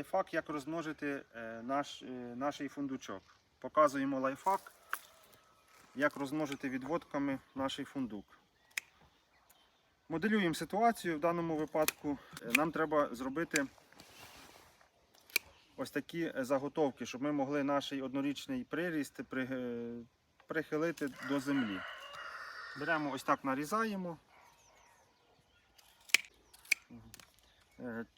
лайфхак, як розмножити е, наш, е, наш фундучок. Показуємо лайфхак, як розмножити відводками наш фундук. Моделюємо ситуацію. В даному випадку е, нам треба зробити ось такі заготовки, щоб ми могли наш однорічний приріст прихилити до землі. Беремо ось так нарізаємо. Е, чому-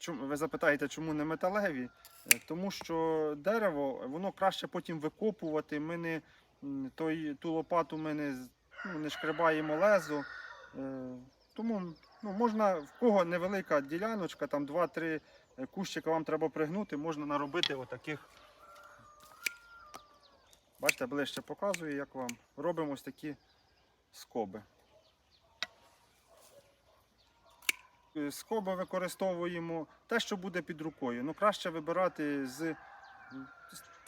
Ви запитаєте, чому не металеві? Е, Тому що дерево воно краще потім викопувати. Ми не той, ту лопату ми не, ну, не шкребаємо лезо. Е, Тому ну, можна в кого невелика діляночка, там 2-3 кущика вам треба пригнути, можна наробити отаких. Бачите, ближче показую, як вам. Робимо ось такі скоби. Е, Скоби використовуємо те, що буде під рукою. Ну, краще вибирати з,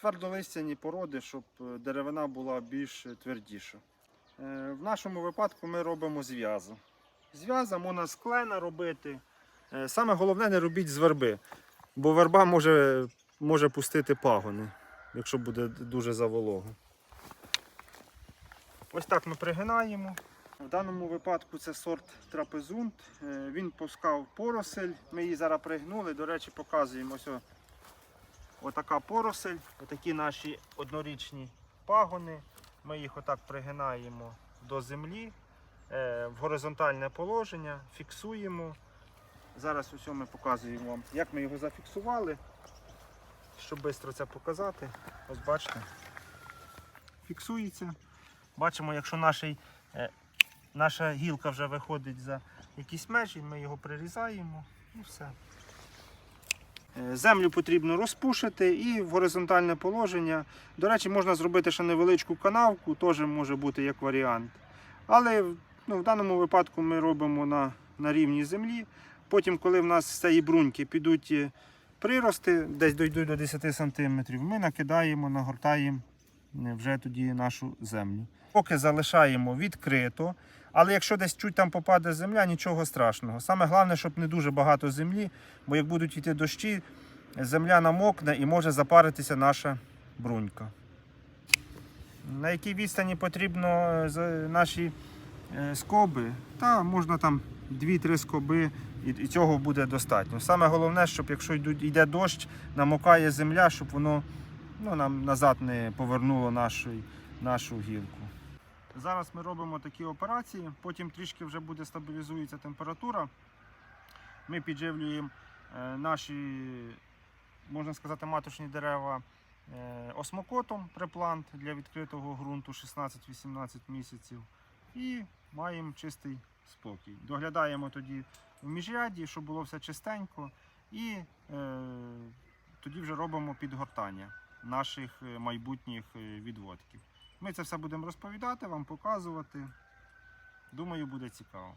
твердолистяні породи, щоб е, деревина була більш твердіша. Е, В нашому випадку ми робимо з в'язу. З можна робити. Саме головне не робіть з верби, бо верба може, може пустити пагони, якщо буде дуже заволого. Ось так ми пригинаємо. В даному випадку це сорт трапезунт. Е, Він пускав поросель. Ми її зараз пригнули. До речі, показуємо отака поросель, отакі наші однорічні пагони. Ми їх отак пригинаємо до землі е, в горизонтальне положення, фіксуємо. Зараз ось ми показуємо вам, як ми його зафіксували, щоб швидко це показати. Ось бачите, фіксується. Бачимо, якщо наш, е, наша гілка вже виходить за якісь межі, ми його прирізаємо і все. Е, Землю потрібно розпушити і в горизонтальне положення. До речі, можна зробити ще невеличку канавку, теж може бути як варіант. Але ну, в даному випадку ми робимо на, на рівні землі. Потім, коли в нас з цієї бруньки підуть е, прирости, десь дійдуть до 10 см, ми накидаємо, нагортаємо вже тоді нашу землю. Поки залишаємо відкрито, але якщо десь чуть там попаде земля, нічого страшного. Саме головне, щоб не дуже багато землі, бо як будуть йти дощі, земля намокне і може запаритися наша брунька. На якій відстані потрібно е, наші е, скоби, та можна там 2-3 скоби, і, і цього буде достатньо. Саме головне, щоб якщо йде дощ, намокає земля, щоб воно ну, нам назад не повернуло нашу, нашу гілку. Зараз ми робимо такі операції, потім трішки вже буде стабілізується температура. Ми підживлюємо е, наші, можна сказати, маточні дерева е, осмокотом преплант для відкритого ґрунту 16-18 місяців. І маємо чистий спокій. Доглядаємо тоді в міжряді, щоб було все чистенько. І е, тоді вже робимо підгортання наших е, майбутніх е, відводків. Ми це все будемо розповідати, вам показувати. Думаю, буде цікаво.